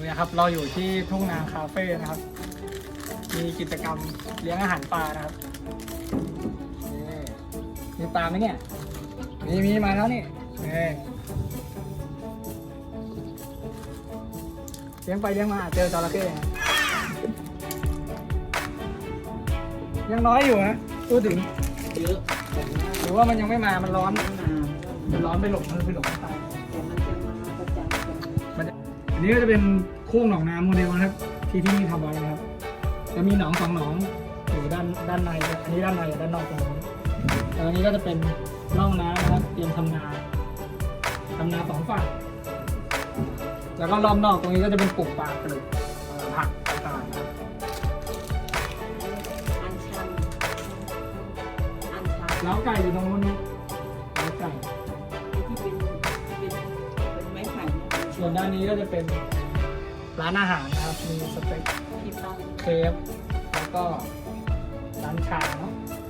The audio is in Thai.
เนี่ยครับเราอยู่ที่ทุ่งนาคาเฟ่นะครับ มีกิจกรรมเลี้ยงอาหารปลานะครับนี่มีปลาไหมเนี่ย มีมีมาแล้วนี่นี่เลี้ยงไปเลี้ยงมาเจอจระเข้นะยังน้อยอยู่นะพูดถึงเยอะหรือว่ามันยังไม่มา มันร้อนตั้งนานมันร้อนไปหลบมันไปหลบข้างใต้แต่มันจะมาป นนี้ก็จะเป็นโค้งหนองน้ำโมเดลนะครับ ที่ที่นี่ทำไว้นะครับ จะมีหนองสองหนองอยู่ด้านด้านในอันนี้ด้านในด้านนอกตรงนี้แล้วอันนี้ก็จะเป็นร่องน้ำนะครับเตรียมทำนาทำนาสองฝั่งแล้วก็รอบนอกตรงนี้ก็จะเป็นปลูกป่าปลูกเอ่อผักต่างๆนะครับอันชันอันชันแล้วไก่อยู่ตรงนู้นนะ ส่วนด้านนี้ก็จะเป็นร้านอาหารนะครับ มีสเต็กที่ตั้งเคฟแล้วก็ร้านชาเนาะกาแฟ